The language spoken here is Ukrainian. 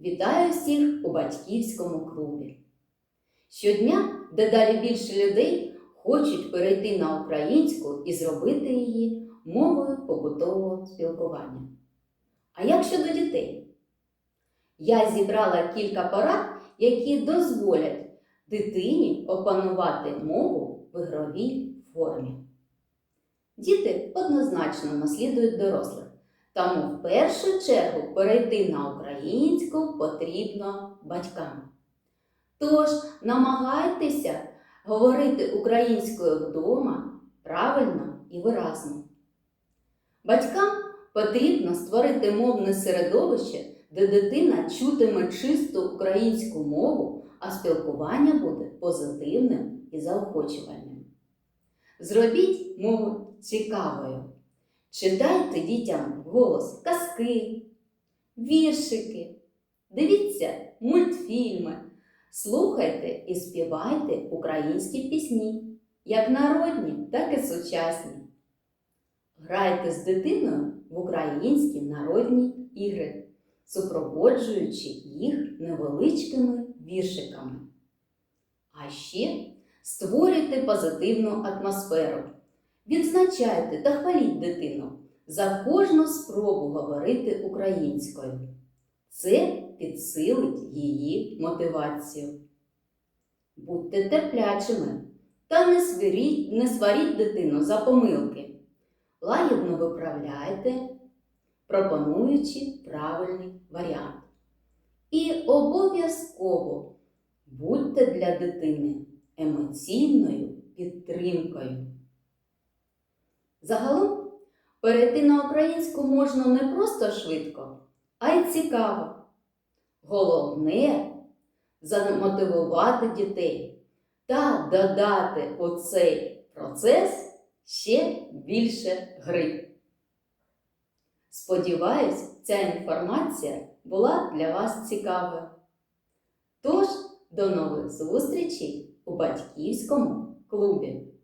Вітаю всіх у батьківському клубі. Щодня дедалі більше людей хочуть перейти на українську і зробити її мовою побутового спілкування. А як щодо дітей? Я зібрала кілька порад, які дозволять дитині опанувати мову в ігровій формі. Діти однозначно наслідують дорослих. Тому в першу чергу перейти на українську потрібно батькам. Тож намагайтеся говорити українською вдома правильно і виразно. Батькам потрібно створити мовне середовище, де дитина чутиме чисту українську мову, а спілкування буде позитивним і заохочувальним. Зробіть мову цікавою. Читайте дітям голос казки, віршики, дивіться мультфільми, слухайте і співайте українські пісні, як народні, так і сучасні. Грайте з дитиною в українські народні ігри, супроводжуючи їх невеличкими віршиками. А ще створюйте позитивну атмосферу. Відзначайте та хваліть дитину за кожну спробу говорити українською. Це підсилить її мотивацію. Будьте терплячими та не сваріть, не сваріть дитину за помилки. Лагідно виправляйте, пропонуючи правильний варіант. І обов'язково будьте для дитини емоційною підтримкою. Загалом перейти на українську можна не просто швидко, а й цікаво. Головне замотивувати дітей та додати у цей процес ще більше гри. Сподіваюсь, ця інформація була для вас цікавою. Тож, до нових зустрічей у батьківському клубі!